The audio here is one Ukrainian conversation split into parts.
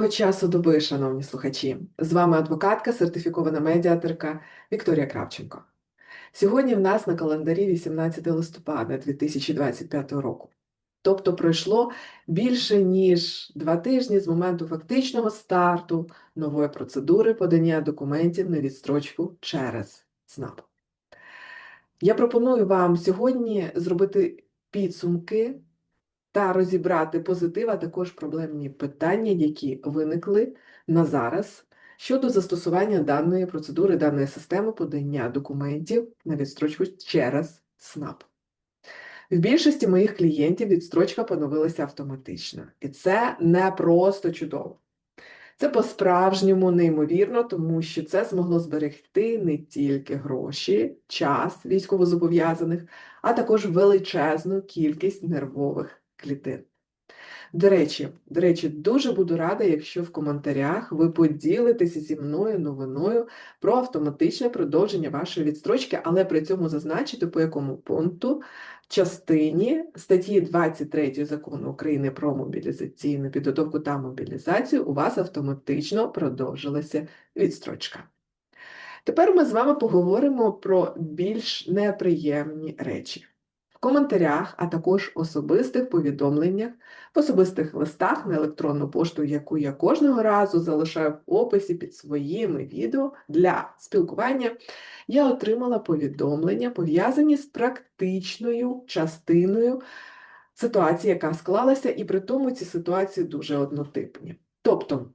Доброго часу доби, шановні слухачі! З вами адвокатка, сертифікована медіаторка Вікторія Кравченко. Сьогодні в нас на календарі 18 листопада 2025 року. Тобто пройшло більше ніж два тижні з моменту фактичного старту нової процедури подання документів на відстрочку через СНАП. Я пропоную вам сьогодні зробити підсумки та розібрати позитив, а також проблемні питання, які виникли на зараз щодо застосування даної процедури, даної системи подання документів на відстрочку через СНАП. В більшості моїх клієнтів відстрочка поновилася автоматично, і це не просто чудово. Це по-справжньому неймовірно, тому що це змогло зберегти не тільки гроші, час військовозобов'язаних, а також величезну кількість нервових клітин. До речі, до речі, дуже буду рада, якщо в коментарях ви поділитеся зі мною новиною про автоматичне продовження вашої відстрочки, але при цьому зазначите, по якому пункту частині статті 23 закону України про мобілізаційну підготовку та мобілізацію у вас автоматично продовжилася відстрочка. Тепер ми з вами поговоримо про більш неприємні речі коментарях, а також особистих повідомленнях, в особистих листах на електронну пошту, яку я кожного разу залишаю в описі під своїми відео для спілкування, я отримала повідомлення, пов'язані з практичною частиною ситуації, яка склалася, і при тому ці ситуації дуже однотипні. Тобто,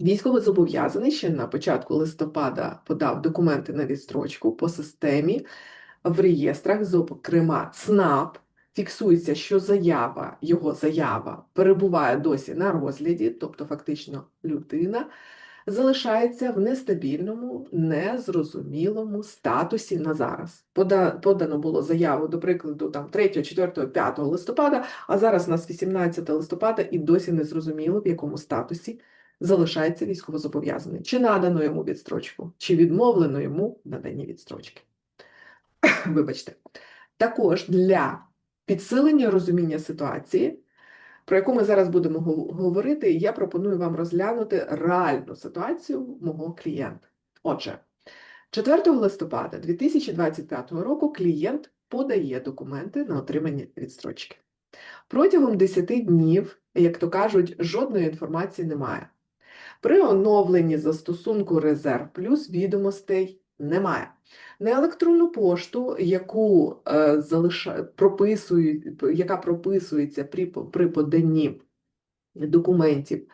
Військовозобов'язаний ще на початку листопада подав документи на відстрочку по системі в реєстрах, зокрема ЦНАП, фіксується, що заява, його заява перебуває досі на розгляді, тобто фактично людина залишається в нестабільному, незрозумілому статусі на зараз. Подано було заяву, до прикладу, там 3, 4, 5 листопада, а зараз у нас 18 листопада і досі не зрозуміло, в якому статусі залишається військовозобов'язаний. Чи надано йому відстрочку, чи відмовлено йому наданні відстрочки. Вибачте. Також для підсилення розуміння ситуації, про яку ми зараз будемо говорити, я пропоную вам розглянути реальну ситуацію мого клієнта. Отже, 4 листопада 2025 року клієнт подає документи на отримання відстрочки. Протягом 10 днів, як то кажуть, жодної інформації немає. При оновленні застосунку Резерв Плюс відомостей немає. На електронну пошту, яку е, залиша, прописують, яка прописується при, при поданні документів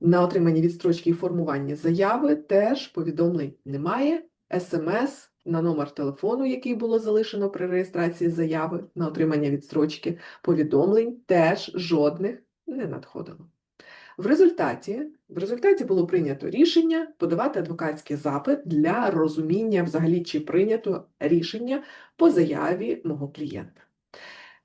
на отримання відстрочки і формування заяви, теж повідомлень немає. СМС на номер телефону, який було залишено при реєстрації заяви на отримання відстрочки, повідомлень теж жодних не надходило. В результаті в результаті було прийнято рішення подавати адвокатський запит для розуміння, взагалі, чи прийнято рішення по заяві мого клієнта.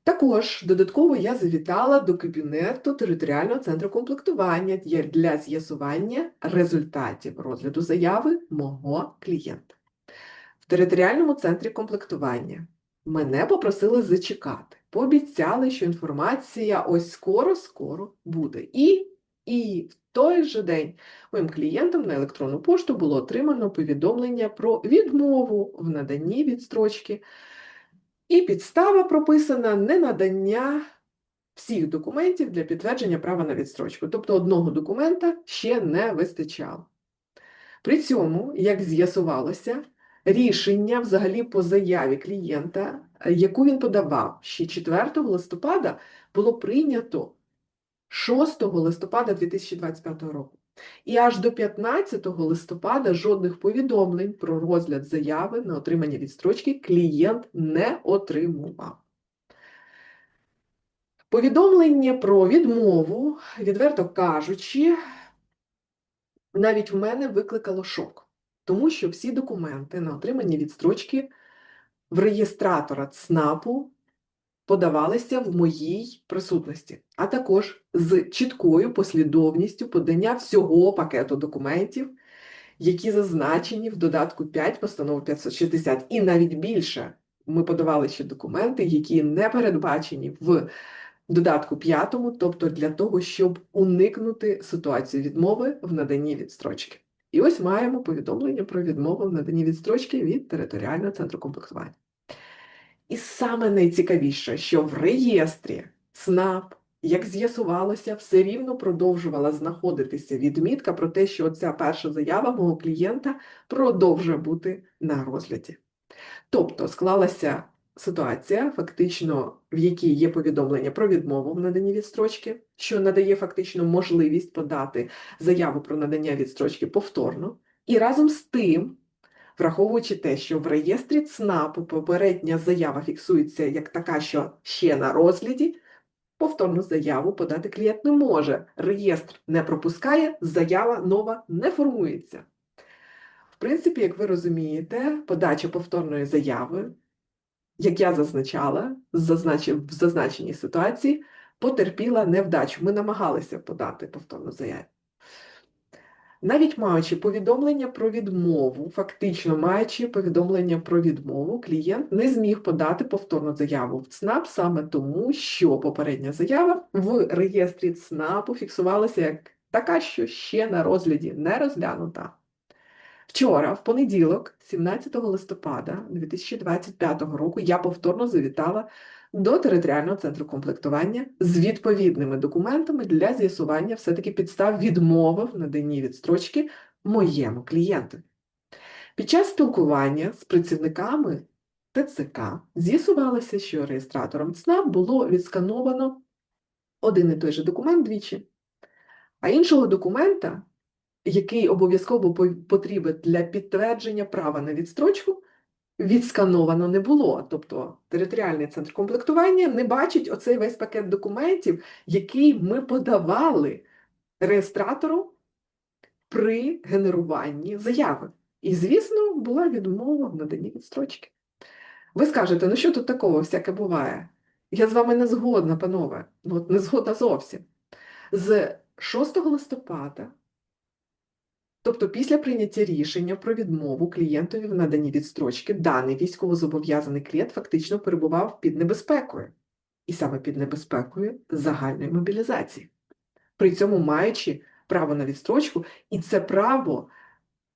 Також додатково я завітала до кабінету територіального центру комплектування для з'ясування результатів розгляду заяви мого клієнта. В територіальному центрі комплектування мене попросили зачекати, пообіцяли, що інформація ось скоро-скоро буде. І і в той же день моїм клієнтам на електронну пошту було отримано повідомлення про відмову в наданні відстрочки, і підстава прописана ненадання всіх документів для підтвердження права на відстрочку. Тобто одного документа ще не вистачало. При цьому, як з'ясувалося, рішення взагалі по заяві клієнта, яку він подавав ще 4 листопада, було прийнято 6 листопада 2025 року. І аж до 15 листопада жодних повідомлень про розгляд заяви на отримання відстрочки клієнт не отримував. Повідомлення про відмову, відверто кажучи, навіть в мене викликало шок, тому що всі документи на отримання відстрочки в реєстратора ЦНАПу подавалися в моїй присутності, а також з чіткою послідовністю подання всього пакету документів, які зазначені в додатку 5 постанови 560, і навіть більше ми подавали ще документи, які не передбачені в додатку п'ятому, тобто для того, щоб уникнути ситуацію відмови в наданні відстрочки. І ось маємо повідомлення про відмову в наданні відстрочки від територіального центру комплектування. І саме найцікавіше, що в реєстрі ЦНАП, як з'ясувалося, все рівно продовжувала знаходитися відмітка про те, що ця перша заява мого клієнта продовжує бути на розгляді. Тобто склалася ситуація, фактично, в якій є повідомлення про відмову в наданні відстрочки, що надає фактично можливість подати заяву про надання відстрочки повторно, і разом з тим. Враховуючи те, що в реєстрі ЦНАПу попередня заява фіксується як така, що ще на розгляді, повторну заяву подати клієнт не може. Реєстр не пропускає, заява нова не формується. В принципі, як ви розумієте, подача повторної заяви, як я зазначала, в зазначеній ситуації, потерпіла невдачу. Ми намагалися подати повторну заяву. Навіть маючи повідомлення про відмову, фактично маючи повідомлення про відмову, клієнт не зміг подати повторну заяву в ЦНАП саме тому, що попередня заява в реєстрі ЦНАПу фіксувалася як така, що ще на розгляді не розглянута. Вчора, в понеділок, 17 листопада 2025 року, я повторно завітала до територіального центру комплектування з відповідними документами для з'ясування все-таки підстав відмови в наданні відстрочки моєму клієнту. Під час спілкування з працівниками ТЦК з'ясувалося, що реєстратором ЦНАП було відскановано один і той же документ двічі, а іншого документа, який обов'язково потрібен для підтвердження права на відстрочку, відскановано не було. Тобто територіальний центр комплектування не бачить оцей весь пакет документів, який ми подавали реєстратору при генеруванні заяви. І, звісно, була відмова в наданні відстрочки. Ви скажете, ну що тут такого всяке буває? Я з вами не згодна, панове, ну, от не згодна зовсім. З 6 листопада Тобто, після прийняття рішення про відмову клієнтові в наданні відстрочки, даний військовозобов'язаний клієнт фактично перебував під небезпекою, і саме під небезпекою загальної мобілізації, при цьому маючи право на відстрочку, і це право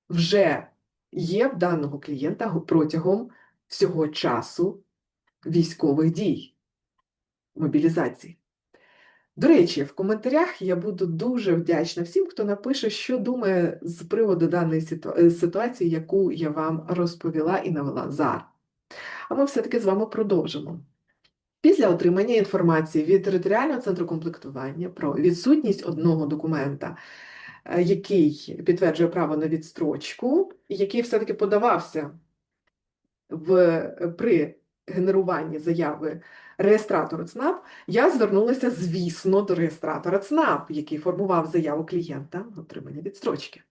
вже є в даного клієнта протягом всього часу військових дій мобілізації. До речі, в коментарях я буду дуже вдячна всім, хто напише, що думає з приводу даної е, ситуації, яку я вам розповіла і навела зараз. А ми все-таки з вами продовжимо. Після отримання інформації від територіального центру комплектування про відсутність одного документа, е, який підтверджує право на відстрочку, який все-таки подавався в, при генеруванні заяви реєстратору ЦНАП, я звернулася, звісно, до реєстратора ЦНАП, який формував заяву клієнта на отримання відстрочки.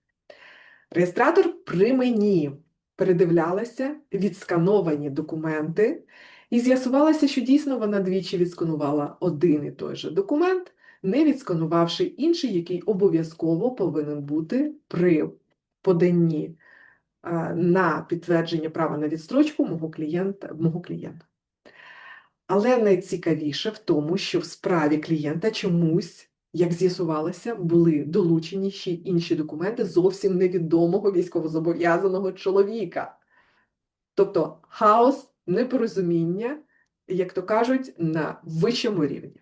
Реєстратор при мені передивлялася відскановані документи, і з'ясувалося, що дійсно вона двічі відсканувала один і той же документ, не відсканувавши інший, який обов'язково повинен бути при поданні на підтвердження права на відстрочку мого клієнта. Мого клієнта. Але найцікавіше в тому, що в справі клієнта чомусь, як з'ясувалося, були долучені ще інші документи зовсім невідомого військовозобов'язаного чоловіка. Тобто хаос, непорозуміння, як то кажуть, на вищому рівні.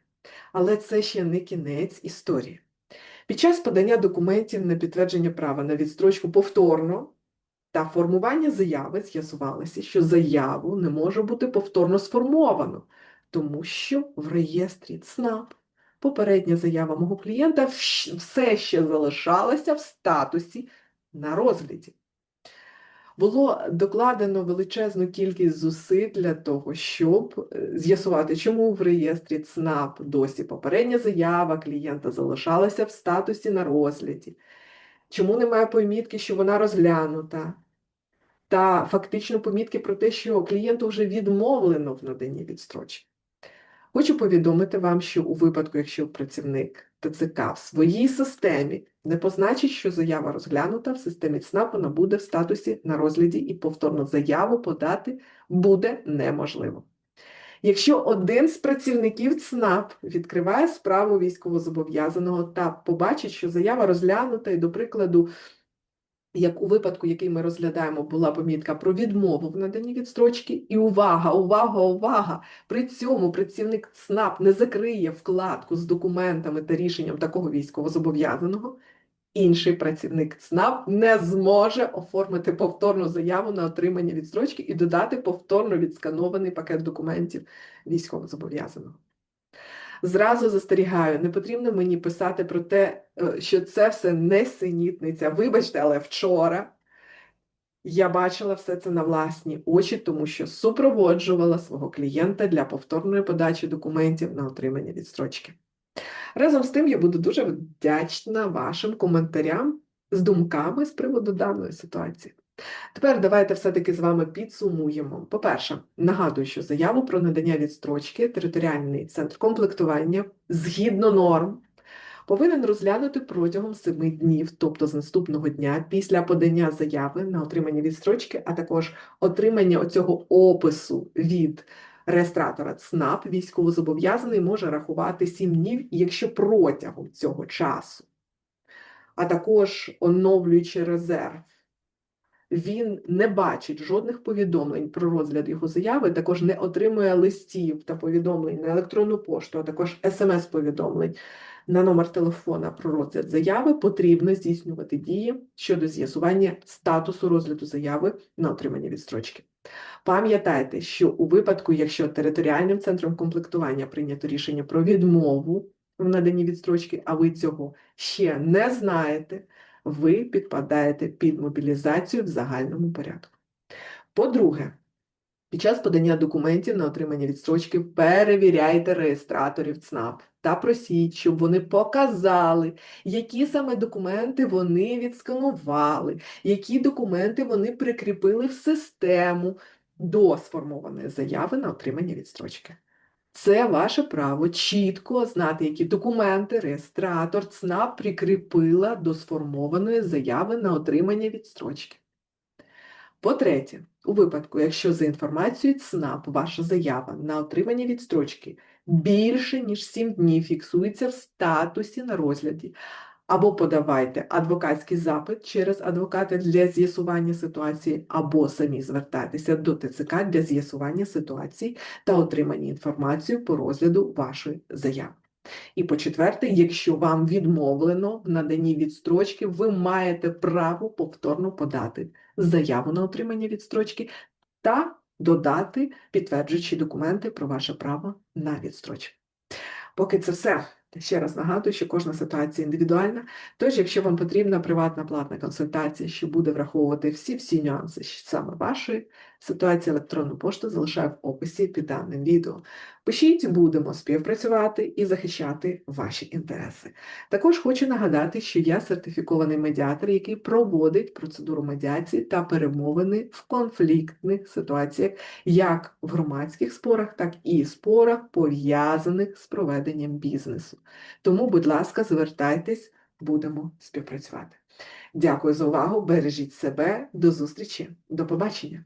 Але це ще не кінець історії. Під час подання документів на підтвердження права на відстрочку повторно та формування заяви з'ясувалося, що заяву не може бути повторно сформовано, тому що в реєстрі ЦНАП попередня заява мого клієнта все ще залишалася в статусі на розгляді. Було докладено величезну кількість зусиль для того, щоб е, з'ясувати, чому в реєстрі ЦНАП досі попередня заява клієнта залишалася в статусі на розгляді, чому немає помітки, що вона розглянута, та фактично помітки про те, що клієнту вже відмовлено в наданні відстрочки. Хочу повідомити вам, що у випадку, якщо працівник ТЦК в своїй системі не позначить, що заява розглянута, в системі ЦНАП вона буде в статусі на розгляді і повторно заяву подати буде неможливо. Якщо один з працівників ЦНАП відкриває справу військовозобов'язаного та побачить, що заява розглянута, і, до прикладу, як у випадку, який ми розглядаємо, була помітка про відмову в наданні відстрочки, і увага, увага, увага! При цьому працівник ЦНАП не закриє вкладку з документами та рішенням такого військовозобов'язаного, інший працівник ЦНАП не зможе оформити повторну заяву на отримання відстрочки і додати повторно відсканований пакет документів військовозобов'язаного. Зразу застерігаю, не потрібно мені писати про те, е, що це все несенітниця. Вибачте, але вчора я бачила все це на власні очі, тому що супроводжувала свого клієнта для повторної подачі документів на отримання відстрочки. Разом з тим, я буду дуже вдячна вашим коментарям з думками з приводу даної ситуації. Тепер давайте все-таки з вами підсумуємо. По-перше, нагадую, що заяву про надання відстрочки територіальний центр комплектування згідно норм повинен розглянути протягом 7 днів, тобто з наступного дня, після подання заяви на отримання відстрочки, а також отримання оцього опису від реєстратора ЦНАП, військовозобов'язаний може рахувати 7 днів, якщо протягом цього часу, а також оновлюючи резерв він не бачить жодних повідомлень про розгляд його заяви, також не отримує листів та повідомлень на електронну пошту, а також смс-повідомлень на номер телефона про розгляд заяви, потрібно здійснювати дії щодо з'ясування статусу розгляду заяви на отримання відстрочки. Пам'ятайте, що у випадку, якщо територіальним центром комплектування прийнято рішення про відмову в наданні відстрочки, а ви цього ще не знаєте, ви підпадаєте під мобілізацію в загальному порядку. По-друге, під час подання документів на отримання відстрочки перевіряйте реєстраторів ЦНАП та просіть, щоб вони показали, які саме документи вони відсканували, які документи вони прикріпили в систему до сформованої заяви на отримання відстрочки. Це ваше право чітко знати, які документи реєстратор ЦНАП прикріпила до сформованої заяви на отримання відстрочки. По-третє, у випадку, якщо за інформацією ЦНАП ваша заява на отримання відстрочки більше, ніж 7 днів фіксується в статусі на розгляді, або подавайте адвокатський запит через адвоката для з'ясування ситуації, або самі звертайтеся до ТЦК для з'ясування ситуації та отримання інформації по розгляду вашої заяви. І по-четверте, якщо вам відмовлено в наданні відстрочки, ви маєте право повторно подати заяву на отримання відстрочки та додати підтверджуючі документи про ваше право на відстрочку. Поки це все. Ще раз нагадую, що кожна ситуація індивідуальна. Тож, якщо вам потрібна приватна платна консультація, що буде враховувати всі-всі нюанси саме вашої ситуації, електронну пошту залишаю в описі під даним відео. Пишіть, будемо співпрацювати і захищати ваші інтереси. Також хочу нагадати, що я сертифікований медіатор, який проводить процедуру медіації та перемовини в конфліктних ситуаціях, як в громадських спорах, так і спорах, пов'язаних з проведенням бізнесу. Тому, будь ласка, звертайтесь, будемо співпрацювати. Дякую за увагу, бережіть себе, до зустрічі, до побачення!